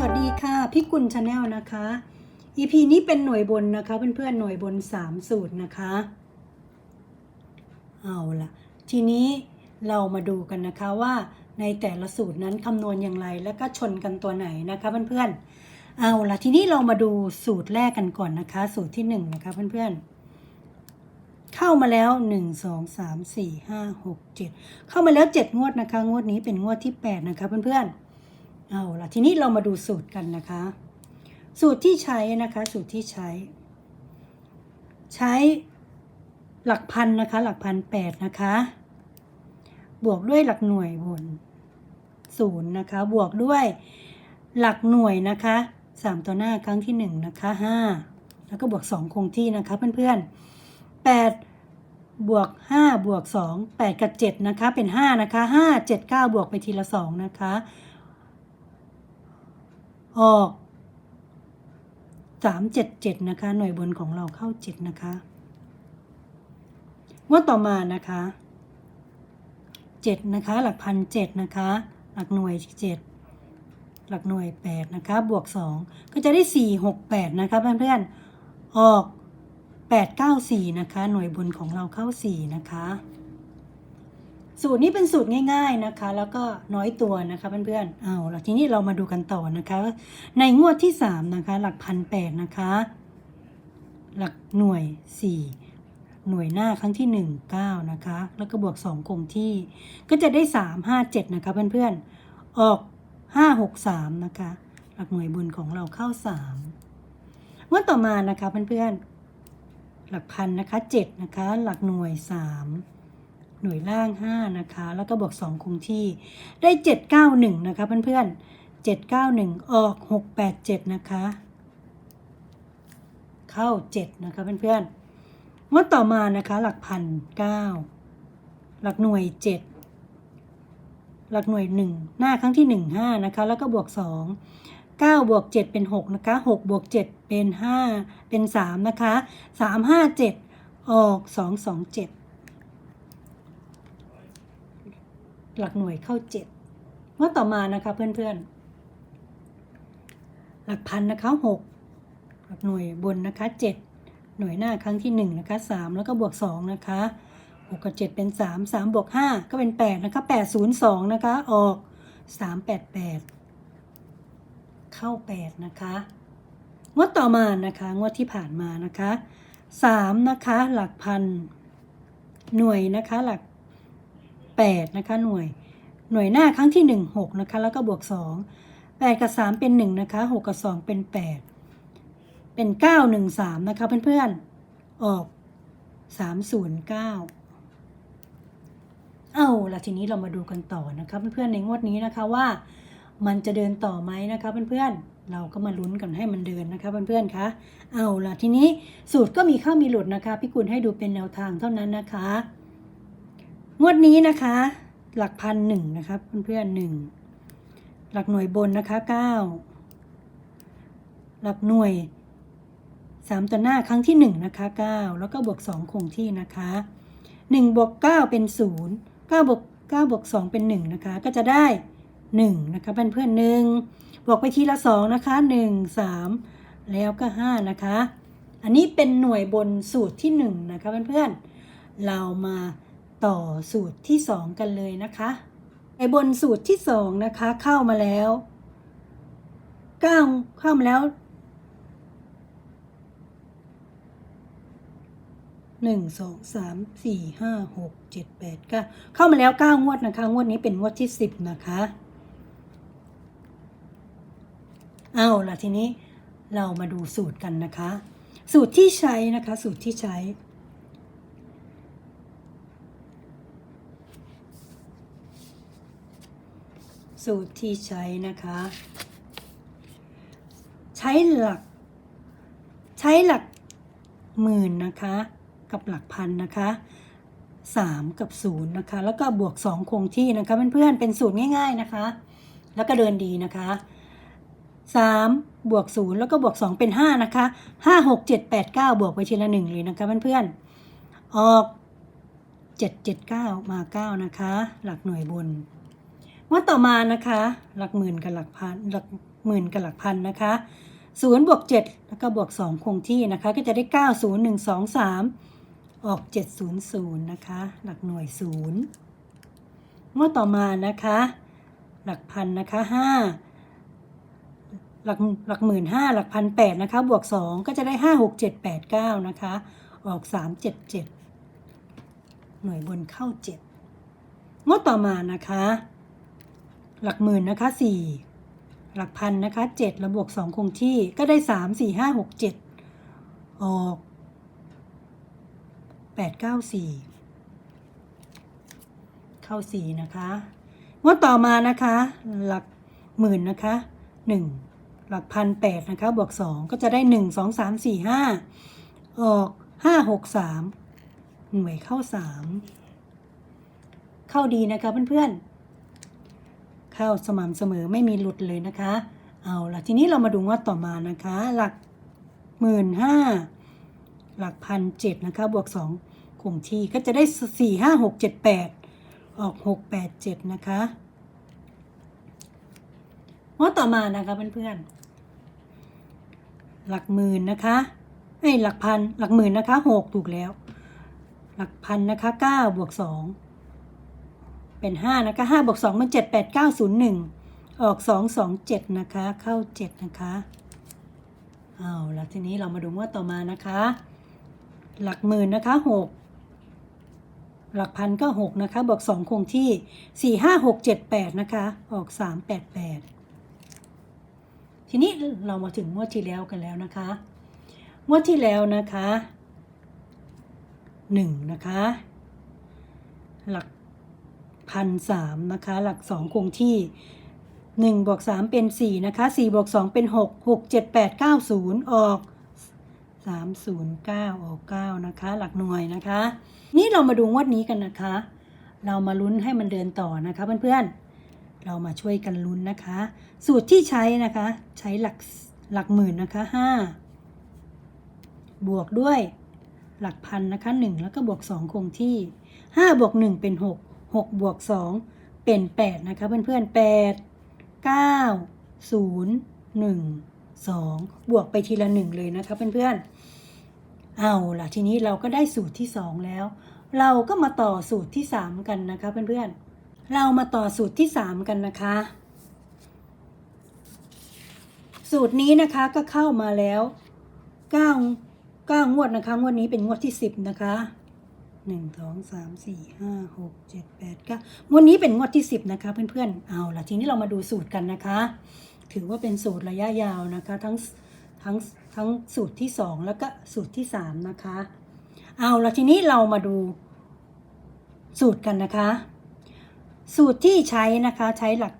สวัสดีค่ะพี่กุลชาแนลนะคะ EP นี้เป็นหน่วยบนนะคะเพื่อนๆหน่วยบน 3 สูตรนะคะ เอาละทีนี้เรามาดูกันนะคะว่าในแต่ละสูตรนั้นคำนวณอย่างไรแล้วก็ชนกันตัวไหนนะคะเพื่อนๆเอาละทีนี้เรามาดูสูตรแรกกันก่อนนะคะ สูตรที่ 1 นะคะเพื่อนๆเข้ามาแล้ว 1 2 3 4 5 6 7 เข้ามาแล้ว 7 งวดนะคะ งวดนี้เป็นงวดที่ 8 นะคะเพื่อนๆ เอาล่ะทีนี้เรามาดูสูตรกันนะคะ สูตรที่ใช้นะคะ สูตรที่ใช้ ใช้หลักพันนะคะ หลักพันแปดนะคะ บวกด้วยหลักหน่วยบนศูนย์นะคะ บวกด้วยหลักหน่วยนะคะสามตัวหน้าครั้งที่หนึ่งนะคะห้าแล้วก็บวกสองคงที่นะคะเพื่อนๆแปดบวกห้าบวกสองแปดกับเจ็ดนะคะเป็นห้านะคะห้าเจ็ดเก้าบวกไปทีละสองนะคะ ออกสามเจ็ดเจ็ดนะคะ หน่วยบนของเราเข้าเจ็ดนะคะงวดต่อมานะคะเจ็ดนะคะ หลักพันเจ็ดนะคะ หลักหน่วยเจ็ดหลักหน่วยแปดนะคะ บวกสองก็จะได้สี่หกแปดนะคะเพื่อนๆออกแปดเก้าสี่นะคะ หน่วยบนของเราเข้าสี่นะคะ สูตรนี้เป็นสูตรง่ายๆนะคะ แล้วก็น้อยตัวนะคะเพื่อนๆ เอาละทีนี้เรามาดูกันต่อนะคะ ในงวดที่ 3 นะคะ หลักพันแปดนะคะ หลักหน่วย 4 หน่วยหน้าครั้งที่ 1 9 นะคะ แล้วก็บวก 2 คงที่ ก็จะได้ 3 5 7 นะคะเพื่อนๆ ออก 5 6 3 นะคะ หลักหน่วยบนของเราเข้า 3 งวดต่อมานะคะเพื่อนๆ หลักพันนะคะ 7 นะคะ หลักหน่วย 3 หน่วยล่าง 5 นะคะ แล้วก็บวก 2 คงที่ ได้ 791 นะคะเพื่อนๆ 791 ออก 687 นะคะ เข้า 7 นะคะเพื่อนๆงวดต่อมานะคะ หลักพัน9หลักหน่วย 7 หลักหน่วย 1 หน้าครั้งที่ 1 5 นะคะ แล้วก็บวก 2 9บวก7เป็น 6 นะคะ6บวก7เป็น 5 เป็น 3 นะคะ 3 5 7 ออก 2 2 7 หลักหน่วยเข้าเจ็ดงวดต่อมานะคะเพื่อนๆ หลักพันนะคะหกหลักหน่วยบนนะคะเจ็ดหน่วยหน้าครั้งที่หนึ่งนะคะสามแล้วก็บวกสองนะคะหกกับเจ็ดเป็นสามสามบวกห้าก็เป็นแปดนะคะแปดศูนย์สองนะคะออกสามแปดแปดเข้าแปดนะคะงวดต่อมานะคะงวดที่ผ่านมานะคะสามนะคะหลักพันหน่วยนะคะหลัก 8 นะคะหน่วยหน่วยหน้าครั้งที่ 1 6 นะคะ แล้วก็บวก 2 8 กับ 3 เป็น 1 นะคะ 6 กับ 2 เป็น 8 เป็น 9 1 3 นะคะ เพื่อนๆ ออก 309เอาละทีนี้เรามาดูกันต่อนะคะเพื่อนๆในงวดนี้นะคะว่า มันจะเดินต่อไหมนะคะเพื่อนๆเราก็มาลุ้นกันให้มันเดินนะคะเพื่อนๆคะเอาละทีนี้สูตรก็มีเข้ามีหลุดนะคะพี่กุลให้ดูเป็นแนวทางเท่านั้นนะคะ งวดนี้นะคะ หลักพันหนึ่งนะคะเพื่อนๆหนึ่งหลักหน่วยบนนะคะเก้าหลักหน่วยสามตัวหน้าครั้งที่หนึ่งนะคะเก้าแล้วก็บวกสองคงที่นะคะหนึ่งบวกเก้าเป็นศูนย์เก้าบวกเก้าบวกสองเป็นหนึ่งนะคะ ก็จะได้หนึ่งนะคะเพื่อนๆหนึ่งบวกไปทีละสองนะคะหนึ่งสามแล้วก็ห้านะคะ อันนี้เป็นหน่วยบนสูตรที่หนึ่งนะคะเพื่อนๆเรามา ต่อสูตรที่ 2 กันเลยนะคะไอบนสูตรที่ 2 นะคะ เข้ามาแล้วก้าเข้ามาแล้วหนึ่งสองสามสี่ห้าหกเจ็ดแปดเก้าเข้ามาแล้วเก้างวดนะคะ งวดนี้เป็นงวดที่สิบนะคะ เอาล่ะทีนี้เรามาดูสูตรกันนะคะ สูตรที่ใช้นะคะ สูตรที่ใช้ สูตรที่ใช้นะคะ ใช้หลัก ใช้หลักหมื่นนะคะ กับหลักพันนะคะสามกับศูนย์นะคะ แล้วก็บวกสองคงที่นะคะเพื่อนๆเป็นสูตรง่าย ๆนะคะ แล้วก็เดินดีนะคะสามบวกศูนย์แล้วก็บวกสองเป็นห้านะคะห้าหกเจ็ดแปดเก้าบวกไปทีละหนึ่งเลยนะคะเพื่อนๆออกเจ็ดเจ็ดเก้ามาเก้านะคะ หลักหน่วยบน ว่าต่อมานะคะ หลักหมื่นกับหลักพันหลักหมื่นกับหลักพันนะคะศูนย์บวกเจ็ดแล้วก็บวกสองคงที่นะคะ ก็จะได้เก้าศูนย์หนึ่งสองสามออกเจ็ดศูนย์ศูนย์นะคะ หลักหน่วยศูนย์งวดต่อมานะคะ หลักพันนะคะห้าหลักหลักหมื่นห้าหลักพันแปดนะคะบวกสองก็จะได้ห้าหกเจ็ดแปดเก้านะคะ ออกสามเจ็ดเจ็ดหน่วยบนเข้าเจ็ดงวดต่อมานะคะ หลักหมื่นนะคะสี่หลักพันนะคะเจ็ดแล้วบวกสองคงที่ก็ได้สามสี่ห้าหกเจ็ดออกแปดเก้าสี่เข้าสี่นะคะงวดต่อมานะคะ หลักหมื่นนะคะหนึ่งหลักพันแปดนะคะ บวกสองก็จะได้หนึ่งสองสามสี่ห้าออกห้าหกสามหน่วยเข้าสามเข้าดีนะคะเพื่อนๆ เข้าสม่ำเสมอไม่มีหลุดเลยนะคะ เอาละทีนี้เรามาดูงวดต่อมานะคะ หลักหมื่นห้าหลักพันเจ็ดนะคะ บวกสองคงที่ก็จะได้สี่ห้าหกเจ็ดแปดออกหกแปดเจ็ดนะคะงวดต่อมานะคะเพื่อนๆหลักหมื่นนะคะเอ้หลักพันหลักหมื่นนะคะหกถูกแล้ว หลักพันนะคะเก้าบวกสอง เป็นห้านะคะห้าบวกสองมันเจ็ดแปดเก้าศูนย์หนึ่งออกสองสองเจ็ดนะคะ เข้าเจ็ดนะคะเอาละทีนี้เรามาดูงว่าต่อมานะคะ หลักหมื่นนะคะหกหลักพันก็หกนะคะ บวกสองคงที่สี่ห้าหกเจ็ดแปดนะคะ ออกสามแปดแปดทีนี้เรามาถึงงวดที่แล้วกันแล้วนะคะ งวดที่แล้วนะคะหนึ่งนะคะ หลัก พันสามนะคะ หลักสองคงที่หนึ่งบวกสามเป็นสี่นะคะสี่บวกสองเป็นหกหกเจ็ดแปดเก้าศูนย์ออกสามศูนย์เก้าออกเก้านะคะ หลักหน่วยนะคะ นี่เรามาดูงวดนี้กันนะคะ เรามาลุ้นให้มันเดินต่อนะคะเพื่อนๆ เรามาช่วยกันลุ้นนะคะ สูตรที่ใช้นะคะ ใช้หลักหลักหมื่นนะคะห้าบวกด้วยหลักพันนะคะหนึ่งแล้วก็บวกสองคงที่ห้าบวกหนึ่งเป็นหก หกบวกสองเป็นแปดนะคะเพื่อนๆแปดเก้าศูนย์หนึ่งสองบวกไปทีละหนึ่งเลยนะคะเพื่อนๆ เอาล่ะทีนี้เราก็ได้สูตรที่สองแล้ว เราก็มาต่อสูตรที่สามกันนะคะเพื่อนๆ เรามาต่อสูตรที่สามกันนะคะ สูตรนี้นะคะก็เข้ามาแล้วเก้าเก้างวดนะคะ งวดนี้เป็นงวดที่สิบนะคะ หนึ่งสองสามสี่ห้าหกเจ็ดแปดเก้างวดนี้เป็นงวดที่สิบนะคะเพื่อนๆ เอาล่ะทีนี้เรามาดูสูตรกันนะคะ ถือว่าเป็นสูตรระยะยาวนะคะ ทั้งทั้งทั้งสูตรที่สองแล้วก็สูตรที่สามนะคะ เอาล่ะทีนี้เรามาดูสูตรกันนะคะ สูตรที่ใช้นะคะใช้หลัก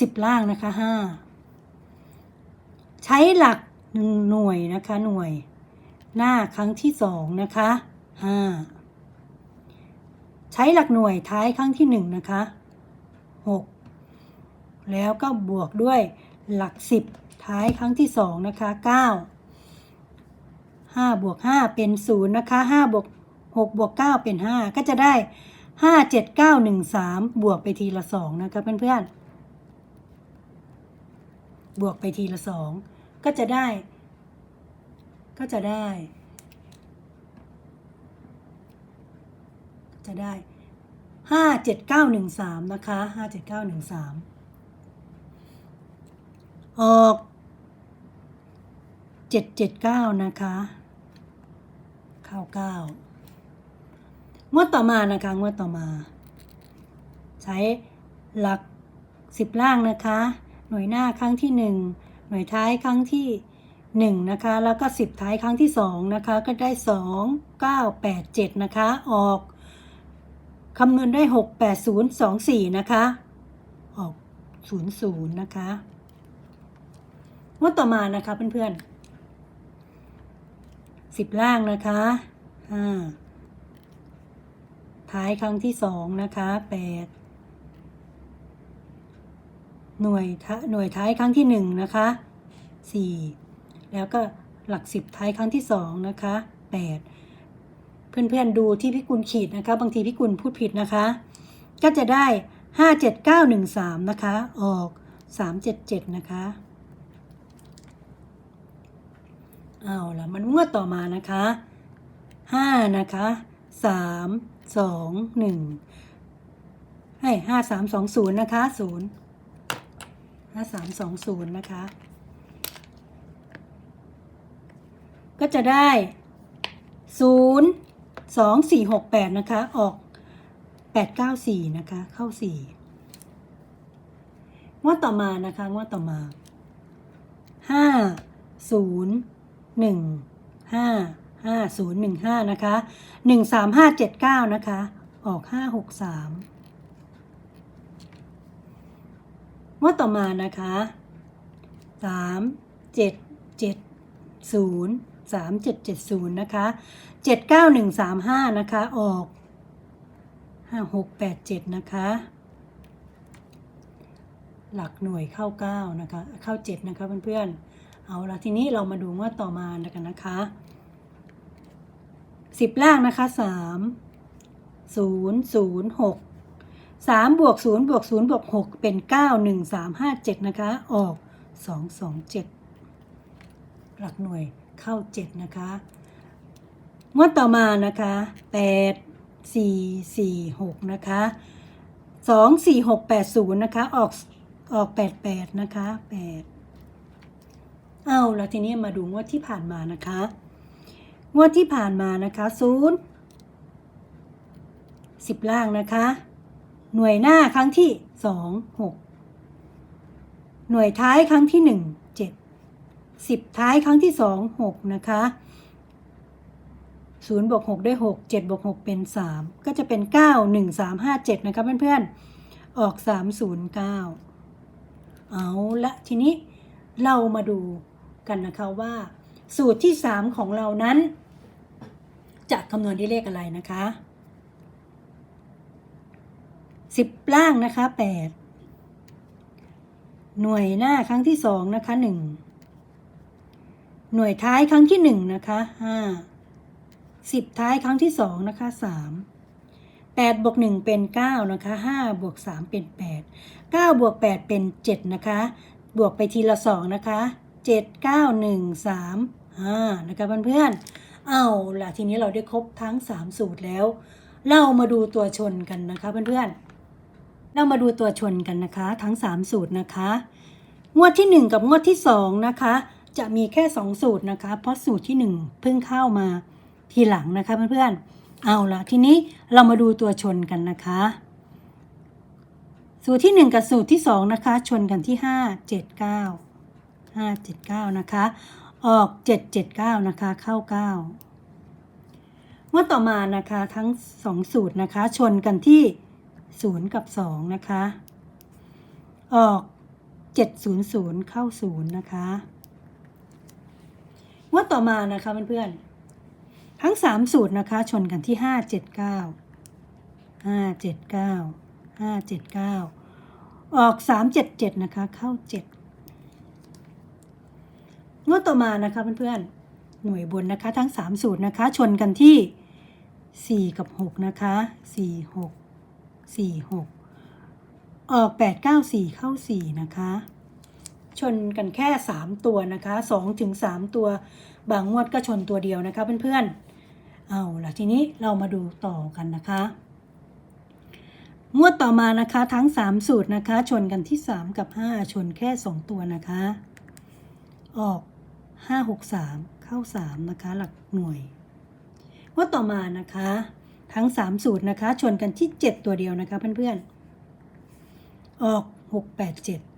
สิบล่างนะคะห้าใช้หลักหน่วยนะคะหน่วย หน้าครั้งที่สองนะคะห้าใช้หลักหน่วยท้ายครั้งที่หนึ่งนะคะหกแล้วก็บวกด้วยหลักสิบท้ายครั้งที่สองนะคะเก้าห้าบวกห้าเป็นศูนย์นะคะห้าบวกหกบวกเก้าเป็นห้าก็จะได้ห้าเจ็ดเก้าหนึ่งสามบวกไปทีละสองนะคะเพื่อนๆบวกไปทีละสองก็จะได้ ก็จะได้ จะได้ห้าเจ็ดเก้าหนึ่งสามนะคะห้าเจ็ดเก้าหนึ่งสามออกเจ็ดเจ็ดเก้านะคะเข้าเก้างวดต่อมานะคะงวดต่อมา ใช้หลักสิบล่างนะคะ หน่วยหน้าครั้งที่หนึ่งหน่วยท้ายครั้งที่ หนึ่งนะคะ แล้วก็สิบท้ายครั้งที่สองนะคะ ก็ได้สองเก้าแปดเจ็ดนะคะ ออกคำนวณได้หกแปดศูนย์สองสี่นะคะ ออกศูนย์ศูนย์นะคะงวดต่อมานะคะเพื่อนๆสิบล่างนะคะห้าท้ายครั้งที่สองนะคะแปดหน่วยท้าหน่วยท้ายครั้งที่หนึ่งนะคะสี่ แล้วก็หลักสิบท้ายครั้งที่สองนะคะแปดเพื่อนๆดูที่พี่กุลขีดนะคะ บางทีพี่กุลพูดผิดนะคะ ก็จะได้ห้าเจ็ดเก้าหนึ่งสามนะคะ ออกสามเจ็ดเจ็ดนะคะเอาละมันงวดต่อมานะคะห้านะคะสามสองหนึ่งให้ห้าสามสองศูนย์นะคะศูนย์ห้าสามสองศูนย์นะคะ ก็จะได้ศูนย์สองสี่หกแปดนะคะ ออกแปดเก้าสี่นะคะ เข้าสี่งวดต่อมานะคะ งวดต่อมาห้าศูนย์หนึ่งห้าห้าศูนย์หนึ่งห้านะคะหนึ่งสามห้าเจ็ดเก้านะคะ ออกห้าหกสามงวดต่อมานะคะสามเจ็ดเจ็ดศูนย์สามเจ็ดเจ็ดศูนย์นะคะเจ็ดเก้าหนึ่งสามห้านะคะ ออกห้าหกแปดเจ็ดนะคะ หลักหน่วยเข้าเก้านะคะ เข้าเจ็ดนะคะเพื่อนๆ เอาละทีนี้เรามาดูว่าต่อมากันนะคะสิบล่างนะคะสามศูนย์ศูนย์หกสามบวกศูนย์บวกศูนย์บวกหกเป็นเก้าหนึ่งสามห้าเจ็ดนะคะ ออกสองสองเจ็ดหลักหน่วย เข้าเจ็ดนะคะงวดต่อมานะคะแปดสี่สี่หกนะคะสองสี่หกแปดศูนย์นะคะออกออกแปดแปดนะคะแปดเอาแล้วทีนี้มาดูงวดที่ผ่านมานะคะงวดที่ผ่านมานะคะศูนย์สิบล่างนะคะ หน่วยหน้าครั้งที่สองหกหน่วยท้ายครั้งที่หนึ่ง เจ็ดสิบท้ายครั้งที่สองหกนะคะศูนย์บวกหกได้หกเจ็ดบวกหกเป็นสามก็จะเป็นเก้าหนึ่งสามห้าเจ็ดนะคะเพื่อนๆ ออกสามศูนย์เก้าเอาละทีนี้เรามาดูกันนะคะว่า สูตรที่สามของเรานั้น จะคำนวณด้วยเลขอะไรนะคะสิบล่างนะคะแปดหน่วยหน้าครั้งที่สองนะคะหนึ่ง หน่วยท้ายครั้งที่หนึ่งนะคะห้าสิบท้ายครั้งที่สองนะคะสามแปดบวกหนึ่งเป็นเก้านะคะห้าบวกสามเป็นแปดเก้าบวกแปดเป็นเจ็ดนะคะบวกไปทีละสองนะคะเจ็ดเก้าหนึ่งสามห้านะคะเพื่อนๆเอาล่ะทีนี้เราได้ครบทั้ง3สูตรแล้ว เรามาดูตัวชนกันนะคะเพื่อนๆเรามาดูตัวชนกันนะคะ ทั้ง 3 สูตรนะคะ งวดที่ 1 กับงวดที่ 2 นะคะ จะมีแค่ 2 สูตรนะคะ เพราะสูตรที่ 1 เพิ่งเข้ามาทีหลังนะคะเพื่อนๆ เอาละทีนี้เรามาดูตัวชนกันนะคะ สูตรที่ 1 กับสูตรที่ 2 นะคะ ชนกันที่ 5 7 9 5 7 9 นะคะ ออก 779 นะคะ เข้า 9 เมื่อต่อมานะคะทั้ง 2 สูตรนะคะ ชนกันที่ 0 กับ 2 นะคะ ออก 700 เข้า 0 นะคะ เมื่อต่อมานะคะเพื่อนๆทั้ง 3 สูตรนะคะ ชนกันที่ 579 579 579 ออก 377 นะคะ เข้า 7 งวดต่อมานะคะเพื่อนๆ หน่วยบนนะคะ ทั้ง 3 สูตรนะคะ ชนกันที่ 4 กับ 6 นะคะ 4 6 4 6 ออก 8 9 4 เข้า 4 นะคะ ชนกันแค่ 3 ตัวนะคะ2ถึง3ตัว บางงวดก็ชนตัวเดียวนะคะเพื่อนๆ เอาล่ะทีนี้เรามาดูต่อกันนะคะ งวดต่อมานะคะทั้ง 3 สูตรนะคะ ชนกันที่ 3 กับ 5 ชนแค่ 2 ตัวนะคะ ออก 5 6 3 เข้า 3 นะคะ หลักหน่วย งวดต่อมานะคะ ทั้ง 3 สูตรนะคะ ชนกันที่ 7 ตัวเดียวนะคะเพื่อนๆ ออก 6 8 7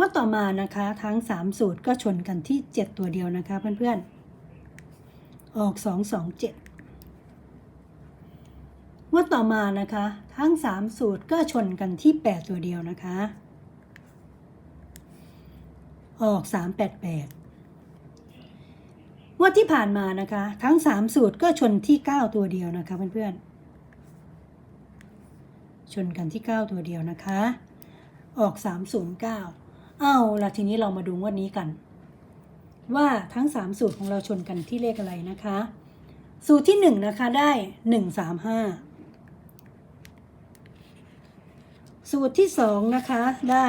งวดต่อมานะคะทั้ง 3 สูตรก็ชนกันที่ 7 ตัวเดียวนะคะ เพื่อนๆ ออก 2 2 7งวดต่อมานะคะ ทั้ง 3 สูตรก็ชนกันที่ 8 ตัวเดียวนะคะ ออก 388งวดที่ผ่านมานะคะ ทั้ง 3 สูตรก็ชนที่ 9 ตัวเดียวนะคะเพื่อนๆ ชนกันที่ 9 ตัวเดียวนะคะออก 309 เอาละทีนี้เรามาดูงวดนี้กัน ว่าทั้ง 3 สูตรของเราชนกันที่เลขอะไรนะคะ สูตรที่ 1 นะคะได้ 135 สูตรที่ 2 นะคะได้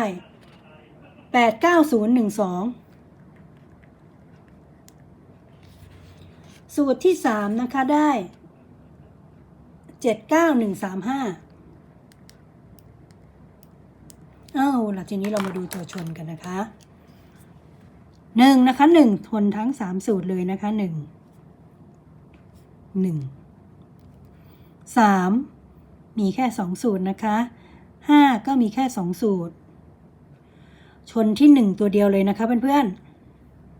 89012 สูตรที่ 3 นะคะได้ 79135 ละทีนี้เรามาดูตัวชนกันนะคะหนึ่งนะคะหนึ่งทนทั้งสามสูตรเลยนะคะหนึ่งหนึ่งสามมีแค่สองสูตรนะคะห้าก็มีแค่สองสูตร ชนที่หนึ่งตัวเดียวเลยนะคะเพื่อน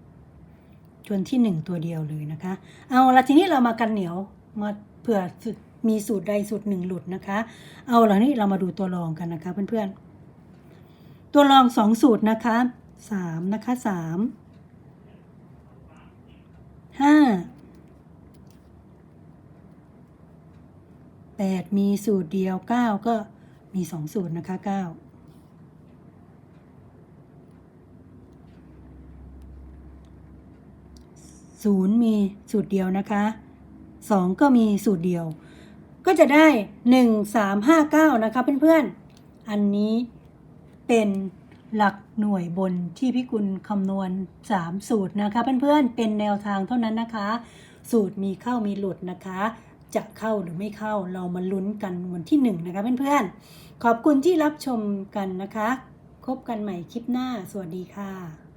ๆชนที่หนึ่งตัวเดียวเลยนะคะ เอาละทีนี้เรามากันเหนียวมาเผื่อมีสูตรใดสูตรหนึ่งหลุดนะคะ เอาละนี่เรามาดูตัวรองกันนะคะเพื่อนๆ ตัวรองสองสูตรนะคะสามนะคะสามห้าแปดมีสูตรเดียวเก้าก็มีสองสูตรนะคะเก้าศูนย์มีสูตรเดียวนะคะสองก็มีสูตรเดียว ก็จะได้หนึ่งสามห้าเก้านะคะเพื่อนๆ อันนี้ เป็นหลักหน่วยบนที่พี่กุลคำนวณสามสูตรนะคะเพื่อนๆเป็นแนวทางเท่านั้นนะคะ สูตรมีเข้ามีหลุดนะคะ จะเข้าหรือไม่เข้าเรามาลุ้นกันวันที่หนึ่งนะคะเพื่อนๆขอบคุณที่รับชมกันนะคะ พบกันใหม่คลิปหน้า สวัสดีค่ะ